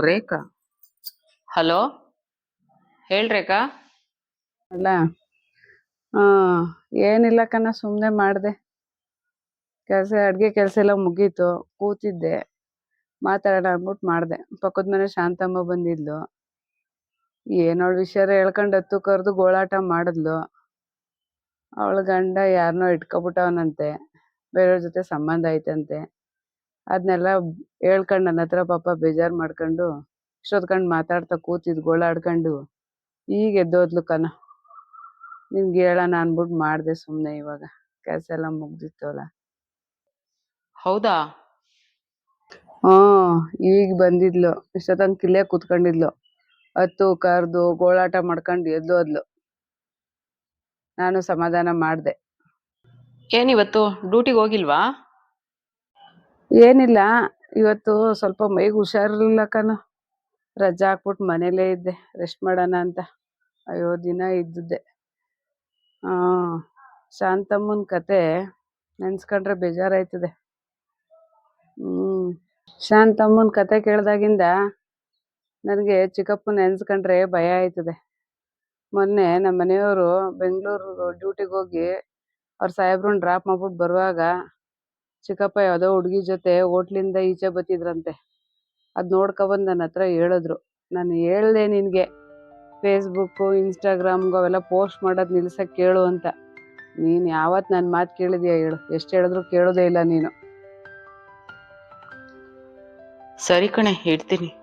ರೇಖಾ. Hello? ಹೇಳ್ ರೇಖಾ. ಅಲ್ಲ ಆ ಏನಿಲ್ಲ ಕಣ ಸುಮ್ಮನೆ ಮಾಡಿದೆ. ಕೆಲಸ ಅಡುಗೆ ಕೆಲಸ ಎಲ್ಲ ಮುಗೀತು ಕೂತಿದ್ದೆ. ಮಾತಾಡೋಣ ಅಂದ್ಬಿಟ್ಟು ಮಾಡಿದೆ. ಪಕ್ಕದ ಮನೆ ಶಾಂತಮ್ಮ ಬಂದಿದ್ಲು. ಏನೋ ವಿಷಯ ಹೇಳ್ಕೊಂಡು ಹತ್ತು ಕರೆದು ಗೋಳಾಟ ಮಾಡಿದ್ಲು. ಅವಳ ಗಂಡ ಯಾರನ್ನೋ ಇಟ್ಕೊಬಿಟ್ಟವನಂತೆ. ಬೇರೆಯವ್ರ ಜೊತೆ ಸಂಬಂಧ ಐತಂತೆ. ಅದನ್ನೆಲ್ಲ ಹೇಳ್ಕೊಂಡು ನನ್ನ ಹತ್ರ ಪಾಪ ಬೇಜಾರು ಮಾಡ್ಕೊಂಡು ಇಷ್ಟೊತ್ಕೊಂಡು ಮಾತಾಡ್ತಾ ಕೂತಿದ್ ಗೋಳಾಡ್ಕೊಂಡು ಈಗ ಎದ್ದೋದ್ಲು ಕನ. ನಿನ್ಗೆ ಹೇಳೋಣ ಅನ್ಬಿಟ್ಟು ಮಾಡಿದೆ ಸುಮ್ಮನೆ ಇವಾಗ. ಕೆಲಸ ಎಲ್ಲ ಮುಗ್ದಿತ್ತಲ್ಲ ಹೌದಾ? ಹ್ಮ್ ಈಗ ಬಂದಿದ್ಲು. ಇಷ್ಟೊತ್ತಂಗ್ ಕಿಲ್ಲೇ ಕೂತ್ಕೊಂಡಿದ್ಲು. ಹತ್ತು ಕರ್ದು ಗೋಳಾಟ ಮಾಡ್ಕೊಂಡು ಎದ್ದೋದ್ಲು. ನಾನು ಸಮಾಧಾನ ಮಾಡ್ದೆ. ಏನಿವತ್ತು ಡ್ಯೂಟಿಗೆ ಹೋಗಿಲ್ವಾ? ಏನಿಲ್ಲ, ಇವತ್ತು ಸ್ವಲ್ಪ ಮೈಗೆ ಹುಷಾರಿಲ್ಲ ಕಣ. ರಜಾ ಹಾಕ್ಬಿಟ್ಟು ಮನೇಲೇ ಇದ್ದೆ ರೆಸ್ಟ್ ಮಾಡೋಣ ಅಂತ. ಅಯ್ಯೋ, ದಿನ ಇದ್ದಿದ್ದೆ. ಶಾಂತಮ್ಮನ ಕತೆ ನೆನ್ಸ್ಕೊಂಡ್ರೆ ಬೇಜಾರಾಯ್ತದೆ. ಹ್ಮ್, ಶಾಂತಮ್ಮನ ಕತೆ ಕೇಳಿದಾಗಿಂದ ನನಗೆ ಚಿಕ್ಕಪ್ಪ ನೆನ್ಸ್ಕೊಂಡ್ರೆ ಭಯ ಆಯ್ತದೆ. ಮೊನ್ನೆ ನಮ್ಮ ಮನೆಯವರು ಬೆಂಗಳೂರು ಡ್ಯೂಟಿಗೆ ಹೋಗಿ ಅವ್ರ ಸಾಹೇಬ್ರನ್ನ ಡ್ರಾಪ್ ಮಾಡ್ಬಿಟ್ಟು ಬರುವಾಗ ಚಿಕ್ಕಪ್ಪ ಯಾವುದೋ ಹುಡುಗಿ ಜೊತೆ ಹೋಟ್ಲಿಂದ ಈಚೆ ಬತ್ತಿದ್ರಂತೆ ಅದ್ ನೋಡ್ಕೊಬಂದು ನನ್ನ ಹತ್ರ ಹೇಳಿದ್ರು. ನಾನು ಹೇಳ್ದೆ ನಿನಗೆ ಫೇಸ್ಬುಕ್ಕು ಇನ್ಸ್ಟಾಗ್ರಾಮ್ಗು ಅವೆಲ್ಲ ಪೋಸ್ಟ್ ಮಾಡೋದು ನಿಲ್ಸಕ್ಕೆ ಕೇಳು ಅಂತ. ನೀನು ಯಾವತ್ತು ನನ್ನ ಮಾತು ಕೇಳಿದ್ಯಾ ಹೇಳು. ಎಷ್ಟು ಹೇಳಿದ್ರು ಕೇಳೋದೇ ಇಲ್ಲ ನೀನು. ಸರಿ ಕಣೆ ಹೇಳ್ತೀನಿ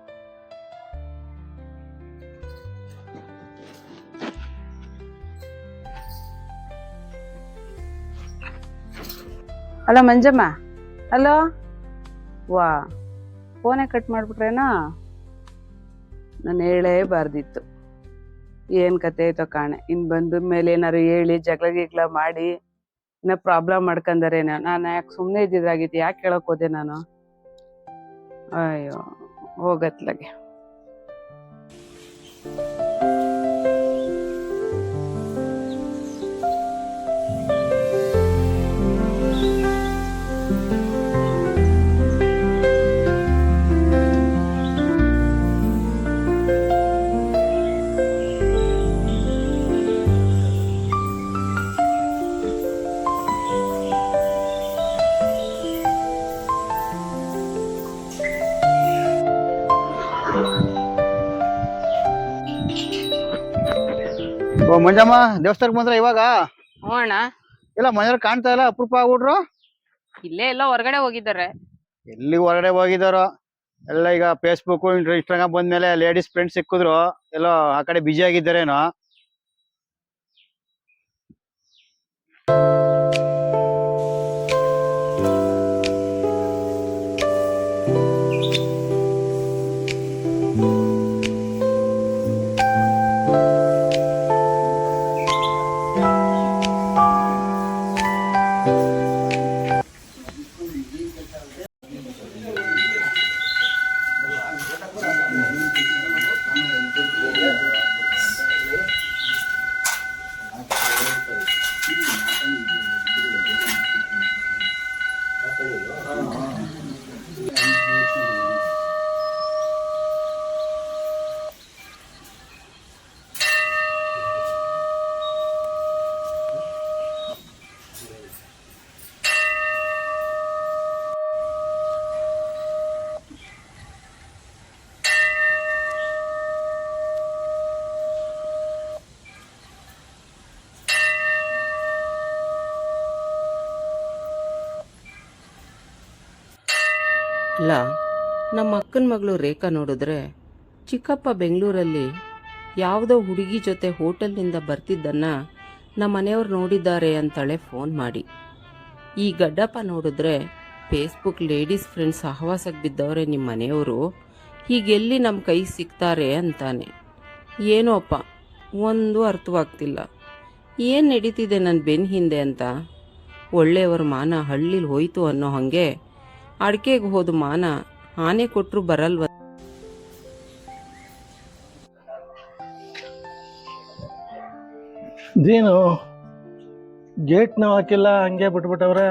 ಅಲ್ಲ ಮಂಜಮ್ಮ. ಹಲೋ? ವಾ, ಫೋನೇ ಕಟ್ ಮಾಡ್ಬಿಟ್ರೇನಾ? ನಾನು ಹೇಳೇಬಾರ್ದಿತ್ತು ಏನು ಕತೆ ಐತೋ ಕಾಣೆ. ಇನ್ನು ಬಂದ ಮೇಲೆ ಏನಾರು ಹೇಳಿ, ಜಗಳ ಗಿಗ್ಳ ಮಾಡಿ, ಇನ್ನ ಪ್ರಾಬ್ಲಮ್ ಮಾಡ್ಕೊಂಡಾರೇನೋ ನಾನು ಯಾಕೆ ಸುಮ್ಮನೆ ಇದ್ದಿದ್ರಾಗಿತ್ತು ಯಾಕೆ ಕೇಳಕ್ ಹೋದೆ ನಾನು? ಅಯ್ಯೋ, ಹೋಗತ್ಲಗೆ. ಮಂಜಮ್ಮ ದೇವಸ್ಥಾನಕ್ ಬಂದ್ರ ಇವಾಗ? ಹ್ಞೂ ಅಣ್ಣ. ಇಲ್ಲ ಮನೆಯವ್ರು ಕಾಣ್ತಾ ಇಲ್ಲ ಅಪರೂಪ ಆಗ್ಬಿಟ್ರು? ಇಲ್ಲೇ ಎಲ್ಲ ಹೊರಗಡೆ ಹೋಗಿದ್ದಾರೆ. ಎಲ್ಲಿ ಹೊರಗಡೆ ಹೋಗಿದಾರೋ ಎಲ್ಲ ಈಗ ಫೇಸ್ಬುಕ್ ಇನ್ಸ್ಟಾಗ್ರಾಮ್ ಬಂದ್ಮೇಲೆ ಲೇಡೀಸ್ ಫ್ರೆಂಡ್ಸ್ ಸಿಕ್ಕಿದ್ರು. ಎಲ್ಲೋ ಆ ಕಡೆ ಬಿಜಿ ಆಗಿದ್ದಾರೇನೋ? ಅಲ್ಲ, ನಮ್ಮ ಅಕ್ಕನ ಮಗಳು ರೇಖಾ ನೋಡಿದ್ರೆ ಚಿಕ್ಕಪ್ಪ ಬೆಂಗಳೂರಲ್ಲಿ ಯಾವುದೋ ಹುಡುಗಿ ಜೊತೆ ಹೋಟೆಲ್ನಿಂದ ಬರ್ತಿದ್ದನ್ನ ನಮ್ಮ ಮನೆಯವ್ರು ನೋಡಿದ್ದಾರೆ ಅಂತಾಳೆ ಫೋನ್ ಮಾಡಿ. ಈ ಗಡ್ಡಪ್ಪ ನೋಡಿದ್ರೆ ಫೇಸ್ಬುಕ್ ಲೇಡೀಸ್ ಫ್ರೆಂಡ್ಸ್ ಸಹವಾಸಕ್ಕೆ ಬಿದ್ದವ್ರೆ ನಿಮ್ಮ ಮನೆಯವರು, ಹೀಗೆಲ್ಲಿ ನಮ್ಮ ಕೈ ಸಿಗ್ತಾರೆ ಅಂತಾನೆ. ಏನೋಪ್ಪ ಒಂದು ಅರ್ಥವಾಗ್ತಿಲ್ಲ. ಏನು ನಡೀತಿದೆ ನನ್ನ ಬೆನ್ನ ಹಿಂದೆ ಅಂತ? ಒಳ್ಳೆಯವರ ಮಾನ ಹಳ್ಳಿಲಿ ಹೋಯಿತು ಅನ್ನೋ ಹಾಗೆ ಅಡ್ಕೆಗೆ ಹೋದ ಮಾನ ಆನೆ ಕೊಟ್ಟರು ಬರಲ್ವ? ದೇನು ಗೇಟ್ ನಾವು ಹಾಕಿಲ್ಲ, ಹಂಗೆ ಬಿಟ್ಬಿಟ್ಟವ್ರ.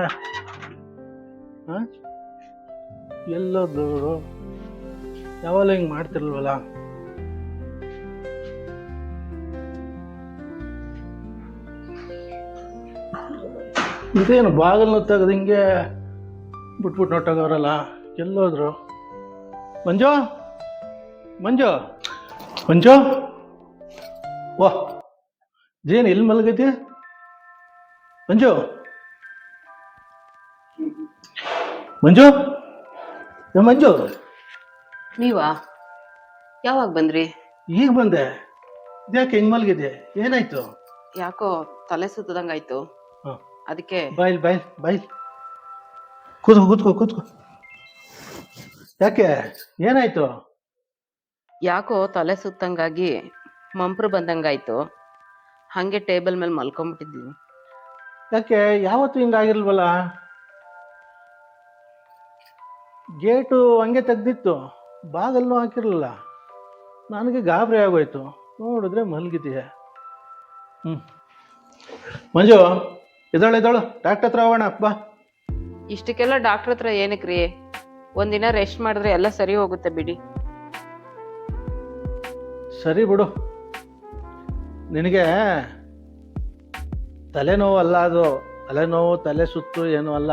ಎಲ್ಲೋದ್ರು ಯಾವಾಗ ಹಿಂಗೆ ಮಾಡ್ತಿರ್ಲ್ವಲ್ಲ? ಇದೇನು ಬಾಗಿಲು ತೆಗೆದು ಹಿಂಗೆ ಬಿಟ್ಬಿಟ್ಟು ನೋಟಾಗವರಲ್ಲ ಎಲ್ಲೋದ್ರು. ಮಂಜು? ಮಂಜು? ಮಂಜು? ಓ ಜೇನು ಎಲ್ಲಿ ಮಲಗೈತಿ ಮಂಜು? ಮಂಜು? ಮಂಜು? ನೀವಾ? ಯಾವಾಗ ಬಂದ್ರಿ? ಈಗ ಬಂದೆ. ಯಾಕೆ ಹೆಂಗ್ ಮಲಗಿದೆ ಏನಾಯ್ತು? ಯಾಕೋ ತಲೆ ಸುತ್ತದಂಗಾಯ್ತು. ಅದಕ್ಕೆ ಬಾಯ್ಲ್ ಬಾಯ್ಲ್ ಬಾಯ್ಲ್. ಕೂತ್ಕೋ ಕೂತ್ಕೋ ಕೂತ್ಕೋ. ಯಾಕೆ? ಏನಾಯ್ತು? ಯಾಕೋ ತಲೆ ಸುತ್ತಂಗಾಗಿ ಮಂಪ್ರು ಬಂದಂಗಾಯ್ತು. ಹಂಗೆ ಟೇಬಲ್ ಮೇಲೆ ಮಲ್ಕೊಂಬಿಟ್ಟಿದ್ವಿ ಯಾಕೆ? ಯಾವತ್ತೂ ಹಿಂಗಾಗಿಲ್ವಲ್ಲ ಗೇಟು ಹಂಗೆ ತೆಗ್ದಿತ್ತು. ಬಾಗಲ್ಲೂ ಹಾಕಿರಲಿಲ್ಲ. ನನಗೆ ಗಾಬರಿ ಆಗೋಯ್ತು. ನೋಡಿದ್ರೆ ಮಲಗಿದೆಯಾ. ಹ್ಞೂ ಮಂಜು ಎದಳು ಎದಳು ಡಾಕ್ಟರ್ ಹತ್ರ ಹೋಗೋಣ ಬಾ. ಇಷ್ಟಕ್ಕೆಲ್ಲ ಡಾಕ್ಟರ್ ಹತ್ರ ರೀ? ಒಂದಿನ ರೆಸ್ಟ್ ಮಾಡಿದ್ರೆ ಎಲ್ಲ ಸರಿ ಹೋಗುತ್ತೆ ಬಿಡಿ. ಸರಿ ಬಿಡು. ನಿನಗೆ ತಲೆನೋವು ಅಲ್ಲ ಅದು. ತಲೆನೋವು ತಲೆ ಸುತ್ತು ಏನು ಅಲ್ಲ.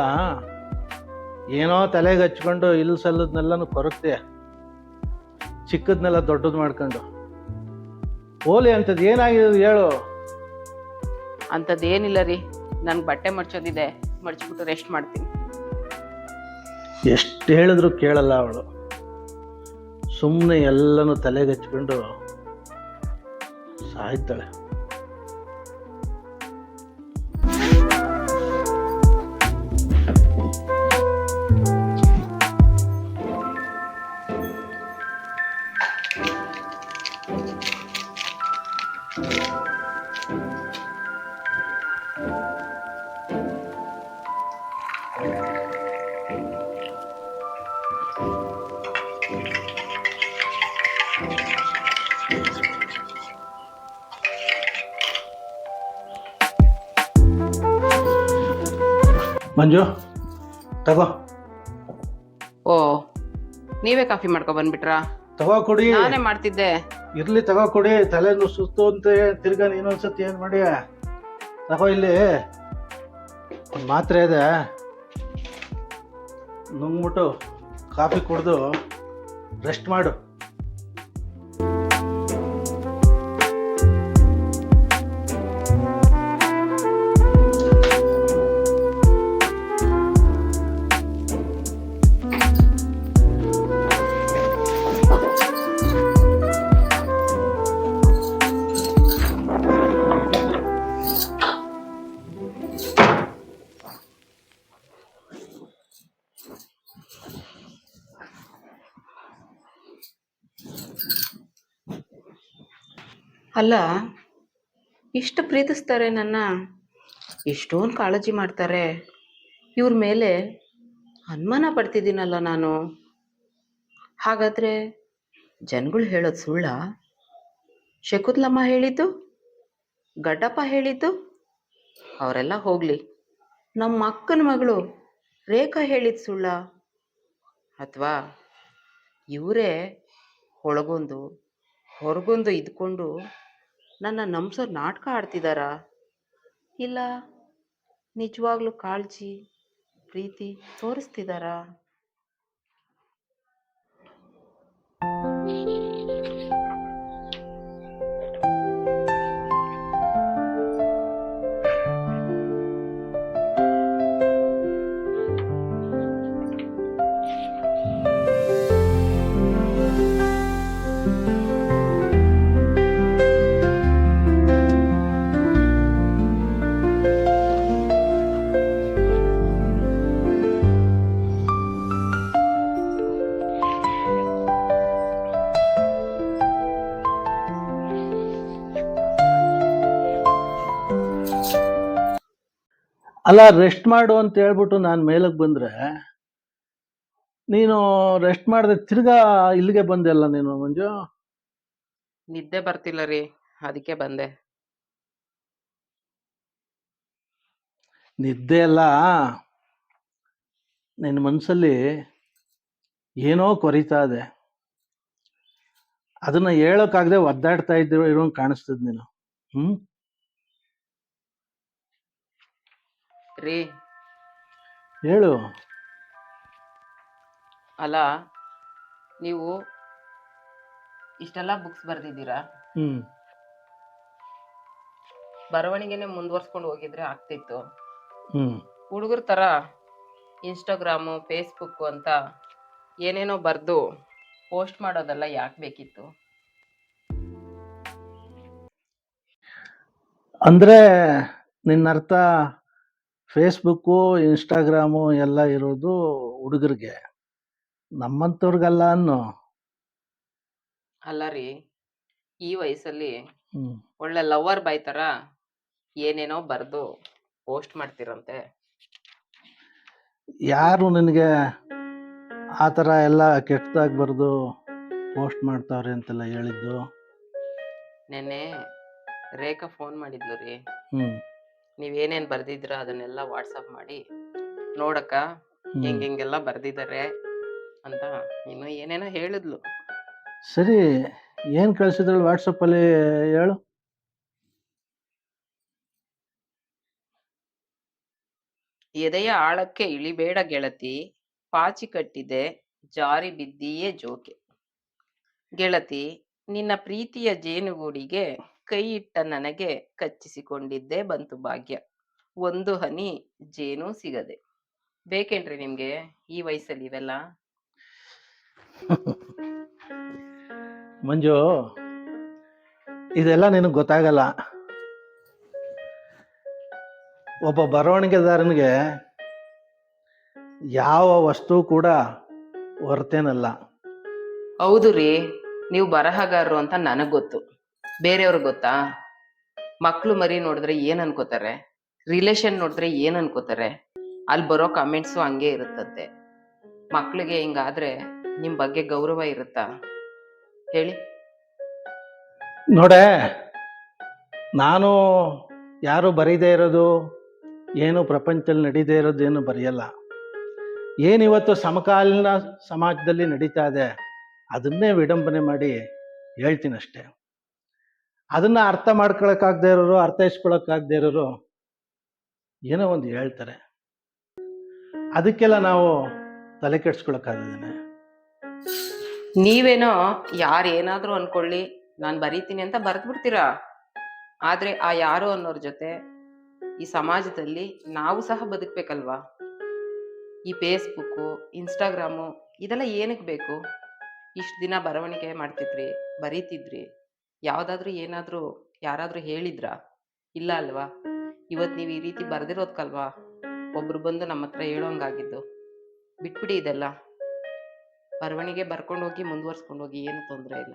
ಏನೋ ತಲೆಗೆ ಹಚ್ಕೊಂಡು ಇಲ್ಲಿ ಸಲ್ಲದ್ನೆಲ್ಲನೂ ಕೊರಗ್ತೀಯ ಚಿಕ್ಕದನ್ನೆಲ್ಲ ದೊಡ್ಡದು ಮಾಡ್ಕೊಂಡು. ಹೋಲಿ ಅಂಥದ್ದು ಏನಾಗಿದೆ ಹೇಳು. ಅಂಥದ್ದು ಏನಿಲ್ಲ ರೀ. ನನ್ಗೆ ಬಟ್ಟೆ ಮಡ್ಚೋದಿದೆ. ಮಡ್ಚ್ಬಿಟ್ಟು ರೆಸ್ಟ್ ಮಾಡ್ತೀನಿ. ಎಷ್ಟು ಹೇಳಿದ್ರು ಕೇಳಲ್ಲ ಅವಳು. ಸುಮ್ಮನೆ ಎಲ್ಲನೂ ತಲೆಗೆ ಹಚ್ಕೊಂಡು ಸಾಯ್ತಾಳೆ. ಮಂಜು ತಗೋ. ಓ ನೀವೇ ಕಾಫಿ ಮಾಡ್ಕೊ ಬಂದ್ಬಿಟ್ರಾ? ತಗೋ ಕೊಡಿ. ನಾನೇ ಮಾಡ್ತಿದ್ದೆ. ಇರ್ಲಿ ತಗೋ ಕೊಡಿ ತಲೆನು ಸುಸ್ತು ಅಂತ ತಿರ್ಗಾ ಇನ್ನೊಂದ್ಸತಿ ಏನ್ ಮಾಡಿ? ತಗೋ ಇಲ್ಲಿ. ಒಂದು ಮಾತ್ರೆ ಇದೆ. ನುಂಗ್ಬಿಟ್ಟು ಕಾಫಿ ಕುಡಿದು ರೆಸ್ಟ್ ಮಾಡು. ಅಲ್ಲ, ಇಷ್ಟು ಪ್ರೀತಿಸ್ತಾರೆ ನನ್ನ. ಎಷ್ಟೊಂದು ಕಾಳಜಿ ಮಾಡ್ತಾರೆ. ಇವ್ರ ಮೇಲೆ ಅನುಮಾನ ಪಡ್ತಿದ್ದೀನಲ್ಲ ನಾನು. ಹಾಗಾದರೆ ಜನಗಳು ಹೇಳೋದು ಸುಳ್ಳ? ಶಕುತ್ಲಮ್ಮ ಹೇಳಿದ್ದು? ಗಡ್ಡಪ್ಪ ಹೇಳಿದ್ದು? ಅವರೆಲ್ಲ ಹೋಗಲಿ. ನಮ್ಮ ಅಕ್ಕನ ಮಗಳು ರೇಖಾ ಹೇಳಿದ ಸುಳ್ಳ. ಅಥವಾ ಇವರೇ ಒಳಗೊಂದು ಹೊರಗೊಂದು ಇದ್ಕೊಂಡು ನನ್ನ ನಂಬ್ಸೋ ನಾಟಕ ಆಡ್ತಿದ್ದಾರಾ ಇಲ್ಲ. ನಿಜವಾಗ್ಲೂ ಕಾಳಜಿ ಪ್ರೀತಿ ತೋರಿಸ್ತಿದ್ದಾರಾ ಅಲ್ಲ ರೆಸ್ಟ್ ಮಾಡು ಅಂತ ಹೇಳ್ಬಿಟ್ಟು ನಾನು ಮೇಲಕ್ಕೆ ಬಂದ್ರೆ ನೀನು ರೆಸ್ಟ್ ಮಾಡದೆ ತಿರ್ಗಾ ಇಲ್ಲಿಗೆ ಬಂದೆ ಅಲ್ಲ ನೀನು ಮಂಜು? ನಿದ್ದೆ ಬರ್ತಿಲ್ಲ ರೀ ಅದಕ್ಕೆ ಬಂದೆ. ನಿದ್ದೆ ಅಲ್ಲ ನಿನ್ನ ಮನಸ್ಸಲ್ಲಿ ಏನೋ ಕೊರಿತಾ ಇದೆ. ಅದನ್ನ ಹೇಳೋಕ್ಕಾಗದೆ ಒದ್ದಾಡ್ತಾ ಇದ್ದಿರೋ ಇರೋಂಗೆ ಕಾಣಿಸ್ತದ ನೀನು. ಹ್ಮ್? ರೀ ಹೇಳು. ಅಲ್ಲ ನೀವು ಇಷ್ಟೆಲ್ಲ ಬುಕ್ಸ್ ಬರ್ದಿದ್ದೀರಾ? ಹ್ಮ್. ಬರವಣಿಗೆನೆ ಮುಂದುವರ್ಸ್ಕೊಂಡು ಹೋಗಿದ್ರೆ ಆಗ್ತಿತ್ತು. ಹ್ಮ್. ಹುಡುಗರ ತರ ಇನ್ಸ್ಟಾಗ್ರಾಮು ಫೇಸ್ಬುಕ್ ಅಂತ ಏನೇನೋ ಬರೆದು ಪೋಸ್ಟ್ ಮಾಡೋದೆಲ್ಲ ಯಾಕೆ ಬೇಕಿತ್ತು? ಅಂದ್ರೆ ನಿನ್ನ ಅರ್ಥ ಫೇಸ್ಬುಕ್ಕು ಇನ್ಸ್ಟಾಗ್ರಾಮು ಎಲ್ಲ ಇರೋದು ಹುಡುಗರಿಗೆ. ನಮ್ಮಂಥವ್ರಿಗಲ್ಲ ಅನ್ನೋ. ಅಲ್ಲ ರೀ ಈ ವಯಸ್ಸಲ್ಲಿ ಹ್ಮ್. ಒಳ್ಳೆ ಲವರ್ ಬಾಯ್ ಥರ ಏನೇನೋ ಬರೆದು ಪೋಸ್ಟ್ ಮಾಡ್ತಿರಂತೆ. ಯಾರು ನಿನಗೆ ಆ ಥರ ಎಲ್ಲ ಕೆಟ್ಟದಾಗಿ ಬರೆದು ಪೋಸ್ಟ್ ಮಾಡ್ತಾವ್ರೆ ಅಂತೆಲ್ಲ ಹೇಳಿದ್ದು? ನೆನ್ನೆ ರೇಖಾ ಫೋನ್ ಮಾಡಿದ್ಲು ರೀ. ಹ್ಮ್. ನೀವೇನೇನು ಬರ್ದಿದ್ರ ಅದನ್ನೆಲ್ಲ ವಾಟ್ಸಪ್ ಮಾಡಿ ನೋಡಕ್ಕ ಹಿಂಗ್ ಹೆಂಗ್ ಹೆಂಗೆಲ್ಲ ಬರ್ದಿದ್ದಾರೆ ಅಂತ ಇನ್ನು ಏನೇನೋ ಹೇಳಿದ್ಲು. ಸರಿ ಏನ್ ಕಳ್ಸಿದ್ರಲ್ಲ ವಾಟ್ಸಪ್ ಅಲ್ಲಿ ಹೇಳು. ಎದೆಯ ಆಳಕ್ಕೆ ಇಳಿಬೇಡ ಗೆಳತಿ ಪಾಚಿ ಕಟ್ಟಿದೆ ಜಾರಿ ಬಿದ್ದೀಯೇ ಜೋಕೆ. ಗೆಳತಿ ನಿನ್ನ ಪ್ರೀತಿಯ ಜೇನುಗೂಡಿಗೆ ಕೈ ಇಟ್ಟ ನನಗೆ ಕಚ್ಚಿಸಿಕೊಂಡಿದ್ದೇ ಬಂತು ಭಾಗ್ಯ. ಒಂದು ಹನಿ ಜೇನು ಸಿಗದೆ. ಬೇಕೇನ್ರಿ ನಿಮ್ಗೆ ಈ ವಯಸ್ಸಲ್ಲಿ ಇವೆಲ್ಲ? ಮಂಜು ಇದೆಲ್ಲ ನಿನಗೆ ಗೊತ್ತಾಗಲ್ಲ. ಒಬ್ಬ ಬರವಣಿಗೆದಾರನಿಗೆ ಯಾವ ವಸ್ತು ಕೂಡ ಹೊರತೇನಲ್ಲ ಹೌದು ರೀ ನೀವು ಬರಹಗಾರರು ಅಂತ ನನಗೆ ಗೊತ್ತು. ಬೇರೆಯವ್ರಿಗೆ ಗೊತ್ತಾ? ಮಕ್ಳು ಮರಿ ನೋಡಿದ್ರೆ ಏನ್ ಅನ್ಕೋತಾರೆ? ರಿಲೇಷನ್ ನೋಡಿದ್ರೆ ಏನ್ ಅನ್ಕೋತಾರೆ? ಅಲ್ಲಿ ಬರೋ ಕಮೆಂಟ್ಸು ಹಂಗೆ ಇರುತ್ತಂತೆ. ಮಕ್ಳಿಗೆ ಹಿಂಗಾದ್ರೆ ನಿಮ್ ಬಗ್ಗೆ ಗೌರವ ಇರುತ್ತಾ? ಹೇಳಿ. ನೋಡೆ, ನಾನು ಯಾರು ಬರೀದೇ ಇರೋದು, ಏನು ಪ್ರಪಂಚದಲ್ಲಿ ನಡೀದೇ ಇರೋದು ಏನು ಬರೆಯಲ್ಲ. ಏನಿವತ್ತು ಸಮಕಾಲೀನ ಸಮಾಜದಲ್ಲಿ ನಡೀತಾ ಇದೆ, ಅದನ್ನೇ ವಿಡಂಬನೆ ಮಾಡಿ ಹೇಳ್ತೀನಷ್ಟೇ. ಅದನ್ನ ಅರ್ಥ ಮಾಡ್ಕೊಳಕ್ಕಾಗದೇ ಇರೋರು ಅರ್ಥೈಸ್ಕೊಳಕ್ಕಾಗದೇ ಇರೋರು ಏನೋ ಒಂದು ಹೇಳ್ತಾರೆ. ಅದಕ್ಕೆಲ್ಲ ನಾವು ತಲೆ ಕೆಡ್ಸ್ಕೊಳಕ್ಕಾಗದೇನೆ ನೀವೇನೋ ಯಾರು ಏನಾದರೂ ಅನ್ಕೊಳ್ಳಿ, ನಾನು ಬರೀತೀನಿ ಅಂತ ಬರ್ದ್ ಬಿಡ್ತೀರಾ ಆದ್ರೆ ಆ ಯಾರು ಅನ್ನೋರ ಜೊತೆ ಈ ಸಮಾಜದಲ್ಲಿ ನಾವು ಸಹ ಬದುಕಬೇಕಲ್ವಾ? ಈ ಫೇಸ್ಬುಕ್ಕು, ಇನ್ಸ್ಟಾಗ್ರಾಮು ಇದೆಲ್ಲ ಏನಕ್ಕೆ ಬೇಕು? ಇಷ್ಟು ದಿನ ಬರವಣಿಗೆ ಮಾಡ್ತಿದ್ರಿ, ಬರೀತಿದ್ರಿ. ಯಾವುದಾದ್ರೂ ಏನಾದರೂ ಯಾರಾದರೂ ಹೇಳಿದ್ರಾ? ಇಲ್ಲ ಅಲ್ವಾ? ಇವತ್ತು ನೀವು ಈ ರೀತಿ ಬರ್ದಿರೋದ್ಕಲ್ವಾ? ಒಬ್ರು ಬಂದು ನಮ್ಮ ಹತ್ರ ಹೇಳೋಂಗಾಗಿದ್ದು. ಬಿಟ್ಬಿಡಿ ಇದೆಲ್ಲ. ಬರವಣಿಗೆ ಬರ್ಕೊಂಡು ಹೋಗಿ ಮುಂದುವರ್ಸ್ಕೊಂಡು ಹೋಗಿ ಏನು ತೊಂದರೆ ಇಲ್ಲ.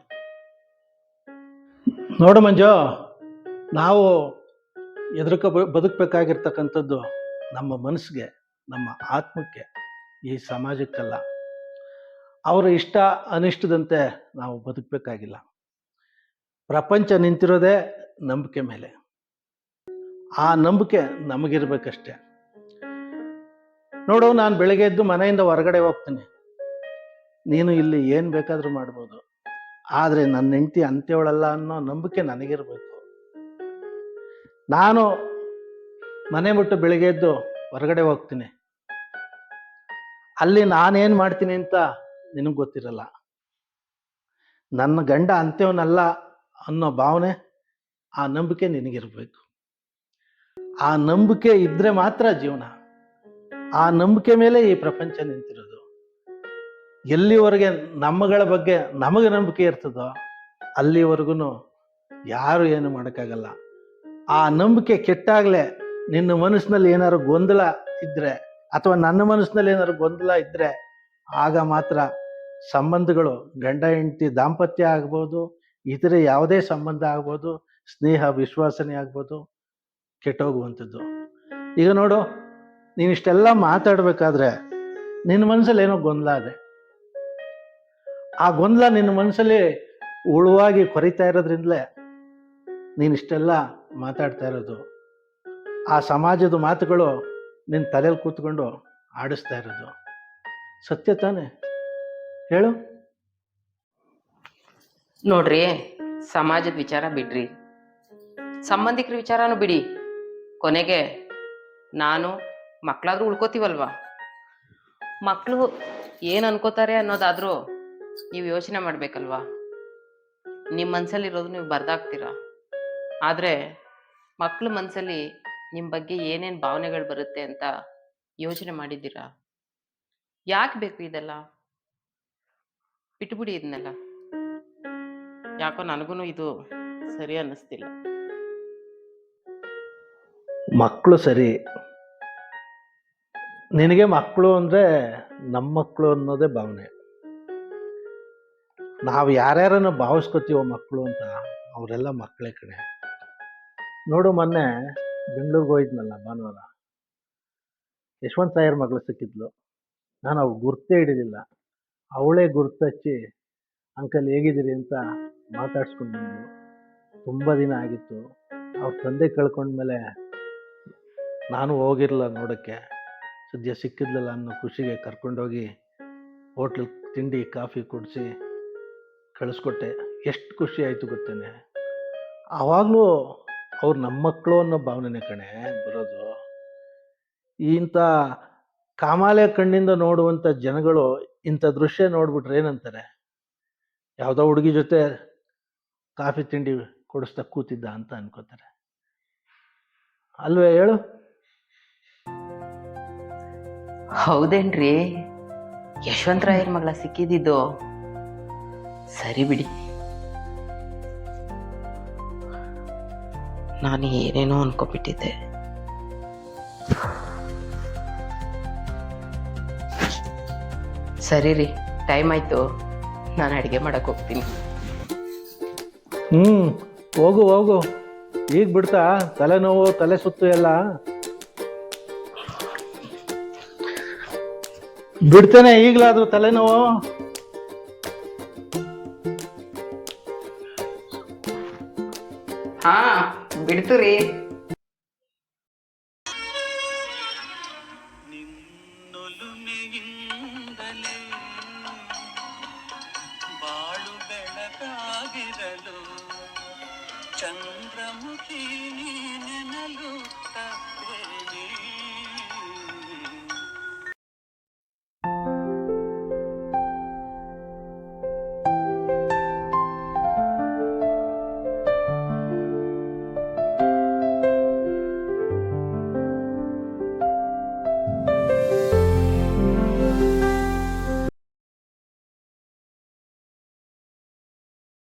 ನೋಡು ಮಂಜು, ನಾವು ಎದುರುಕ ಬದುಕಬೇಕಾಗಿರ್ತಕ್ಕಂಥದ್ದು ನಮ್ಮ ಮನಸ್ಸಿಗೆ, ನಮ್ಮ ಆತ್ಮಕ್ಕೆ, ಈ ಸಮಾಜಕ್ಕಲ್ಲ. ಅವರ ಇಷ್ಟ, ಅನಿಷ್ಟದಂತೆ ನಾವು ಬದುಕಬೇಕಾಗಿಲ್ಲ. ಪ್ರಪಂಚ ನಿಂತಿರೋದೇ ನಂಬಿಕೆ ಮೇಲೆ. ಆ ನಂಬಿಕೆ ನಮಗಿರ್ಬೇಕಷ್ಟೆ. ನೋಡು, ನಾನು ಬೆಳಗ್ಗೆ ಎದ್ದು ಮನೆಯಿಂದ ಹೊರಗಡೆ ಹೋಗ್ತೀನಿ. ನೀನು ಇಲ್ಲಿ ಏನು ಬೇಕಾದರೂ ಮಾಡ್ಬೋದು. ಆದರೆ ನನ್ನ ಹೆಂಡತಿ ಅಂತ್ಯವಳಲ್ಲ ಅನ್ನೋ ನಂಬಿಕೆ ನನಗಿರಬೇಕು. ನಾನು ಮನೆ ಬಿಟ್ಟು ಬೆಳಿಗ್ಗೆ ಎದ್ದು ಹೊರಗಡೆ ಹೋಗ್ತೀನಿ. ಅಲ್ಲಿ ನಾನೇನು ಮಾಡ್ತೀನಿ ಅಂತ ನಿನಗೆ ಗೊತ್ತಿರಲ್ಲ. ನನ್ನ ಗಂಡ ಅಂತ್ಯವನಲ್ಲ ಅನ್ನೋ ಭಾವನೆ ಆ ನಂಬಿಕೆ ನಿನಗಿರಬೇಕು. ಆ ನಂಬಿಕೆ ಇದ್ರೆ ಮಾತ್ರ ಜೀವನ. ಆ ನಂಬಿಕೆ ಮೇಲೆ ಈ ಪ್ರಪಂಚ ನಿಂತಿರೋದು. ಎಲ್ಲಿವರೆಗೆ ನಮ್ಮಗಳ ಬಗ್ಗೆ ನಮಗೆ ನಂಬಿಕೆ ಇರ್ತದೋ ಅಲ್ಲಿವರೆಗೂ ಯಾರು ಏನು ಮಾಡೋಕ್ಕಾಗಲ್ಲ. ಆ ನಂಬಿಕೆ ಕೆಟ್ಟಾಗಲೇ ನಿನ್ನ ಮನಸ್ಸಿನಲ್ಲಿ ಏನಾದ್ರು ಗೊಂದಲ ಇದ್ದರೆ ಅಥವಾ ನನ್ನ ಮನಸ್ಸಿನಲ್ಲಿ ಏನಾದ್ರು ಗೊಂದಲ ಇದ್ದರೆ ಆಗ ಮಾತ್ರ ಸಂಬಂಧಗಳು ಗಂಡ, ಹೆಂಡತಿ, ದಾಂಪತ್ಯ ಆಗ್ಬೋದು ಇತರೆ ಯಾವುದೇ ಸಂಬಂಧ ಆಗ್ಬೋದು, ಸ್ನೇಹ, ವಿಶ್ವಾಸನೆ ಆಗ್ಬೋದು, ಕೆಟ್ಟೋಗುವಂಥದ್ದು. ಈಗ ನೋಡು, ನೀನು ಇಷ್ಟೆಲ್ಲ ಮಾತಾಡಬೇಕಾದ್ರೆ ನಿನ್ನ ಮನಸ್ಸಲ್ಲಿ ಏನೋ ಗೊಂದಲ ಇದೆ. ಆ ಗೊಂದಲ ನಿನ್ನ ಮನಸ್ಸಲ್ಲಿ ಉಳುವಾಗಿ ಕೊರಿತಾ ಇರೋದ್ರಿಂದಲೇ ನೀನು ಇಷ್ಟೆಲ್ಲ ಮಾತಾಡ್ತಾ ಇರೋದು. ಆ ಸಮಾಜದ ಮಾತುಗಳು ನಿನ್ನ ತಲೆಯಲ್ಲಿ ಕೂತ್ಕೊಂಡು ಆಡಿಸ್ತಾ ಇರೋದು. ಸತ್ಯ ತಾನೆ? ಹೇಳು. ನೋಡ್ರಿ, ಸಮಾಜದ ವಿಚಾರ ಬಿಡ್ರಿ. ಸಂಬಂಧಿಕರ ವಿಚಾರನೂ ಬಿಡಿ. ಕೊನೆಗೆ ನಾನು ಮಕ್ಕಳಾದ್ರೂ ಉಳ್ಕೋತೀವಲ್ವಾ? ಮಕ್ಕಳು ಏನು ಅನ್ಕೋತಾರೆ ಅನ್ನೋದಾದ್ರೂ ನೀವು ಯೋಚನೆ ಮಾಡಬೇಕಲ್ವಾ? ನಿಮ್ಮ ಮನಸ್ಸಲ್ಲಿರೋದು ನೀವು ಬರ್ದಾಕ್ತೀರಾ ಆದರೆ ಮಕ್ಕಳ ಮನಸ್ಸಲ್ಲಿ ನಿಮ್ಮ ಬಗ್ಗೆ ಏನೇನು ಭಾವನೆಗಳು ಬರುತ್ತೆ ಅಂತ ಯೋಚನೆ ಮಾಡಿದ್ದೀರಾ? ಯಾಕೆ ಬೇಕು ಇದೆಲ್ಲ? ಬಿಟ್ಬಿಡಿ ಇದನ್ನೆಲ್ಲ ಯಾಕೋ ನನಗೂ ಇದು ಸರಿ ಅನ್ನಿಸ್ತಿಲ್ಲ. ಮಕ್ಕಳು ಸರಿ. ನಿನಗೆ ಮಕ್ಕಳು ಅಂದರೆ ನಮ್ಮ ಮಕ್ಕಳು ಅನ್ನೋದೇ ಭಾವನೆ. ನಾವು ಯಾರ್ಯಾರನ್ನು ಭಾವಿಸ್ಕೊತೀವೋ ಮಕ್ಕಳು ಅಂತ ಅವರೆಲ್ಲ ಮಕ್ಕಳೇ ಕಡೆ ನೋಡು ಮೊನ್ನೆ ಬೆಂಗಳೂರಿಗೆ ಹೋಗಿದ್ನಲ್ಲ ಭಾನುವಾರ. ಯಶವಂತ ಸಾಯರ್ ಮಗಳು ಸಿಕ್ಕಿದ್ಲು. ನಾನು ಅವ್ಳು ಗುರ್ತೇ ಹಿಡಿಲಿಲ್ಲ. ಅವಳೇ ಗುರ್ತಚ್ಚಿ, ಅಂಕಲ್ ಹೇಗಿದ್ದೀರಿ? ಅಂತ ಮಾತಾಡ್ಸ್ಕೊಂಡು ಬಂದು ತುಂಬ ದಿನ ಆಗಿತ್ತು. ಅವ್ರ ತಂದೆ ಕಳ್ಕೊಂಡ್ಮೇಲೆ ನಾನು ಹೋಗಿರಲ್ಲ ನೋಡೋಕ್ಕೆ. ಸದ್ಯ ಸಿಕ್ಕಿದ್ಲಲ್ಲ ಅನ್ನೋ ಖುಷಿಗೆ ಕರ್ಕೊಂಡೋಗಿ ಹೋಟ್ಲ್ ತಿಂಡಿ ಕಾಫಿ ಕುಡಿಸಿ ಕಳಿಸ್ಕೊಟ್ಟೆ. ಎಷ್ಟು ಖುಷಿ ಆಯಿತು ಗೊತ್ತೇನೆ. ಆವಾಗಲೂ ಅವ್ರು ನಮ್ಮ ಮಕ್ಕಳು ಅನ್ನೋ ಭಾವನೆನೇ ಕಣೆ ಬರೋದು. ಇಂಥ ಕಾಮಾಲೆ ಕಣ್ಣಿಂದ ನೋಡುವಂಥ ಜನಗಳು ಇಂಥ ದೃಶ್ಯ ನೋಡ್ಬಿಟ್ರೆ ಏನಂತಾರೆ? ಯಾವುದೋ ಹುಡುಗಿ ಜೊತೆ ಕಾಫಿ ತಿಂಡಿ ಕೊಡಿಸ್ತಾ ಕೂತಿದ್ದ ಅಂತ ಅನ್ಕೋತಾರೆ. ಅಲ್ವೇ ಹೇಳು? ಹೌದೇನ್ರಿ? ಯಶವಂತರಾಯರ್ ಮಗಳ ಸಿಕ್ಕಿದ್ದು ಸರಿ ಬಿಡಿ. ನಾನು ಏನೇನೋ ಅನ್ಕೊಬಿಟ್ಟಿದ್ದೆ. ಸರಿ ರೀ ಟೈಮ್ ಆಯ್ತು. ನಾನು ಅಡುಗೆ ಮಾಡಕ್ಕೆ ಹೋಗ್ತೀನಿ. ಹ್ಞೂ ಹೋಗು ಹೋಗು. ಈಗ ಬಿಡ್ತಾ ತಲೆನೋವು ತಲೆ ಸುತ್ತು ಎಲ್ಲ. ಬಿಡ್ತೇನೆ ಈಗಲಾದ್ರೂ ತಲೆನೋವು. ಹಾ ಬಿಡ್ತು ರೀ ಬಾಳು ಬೆಳಕಾಗಿರಲು ಚಂದ್ರಮುಖಿ ನೀನೆ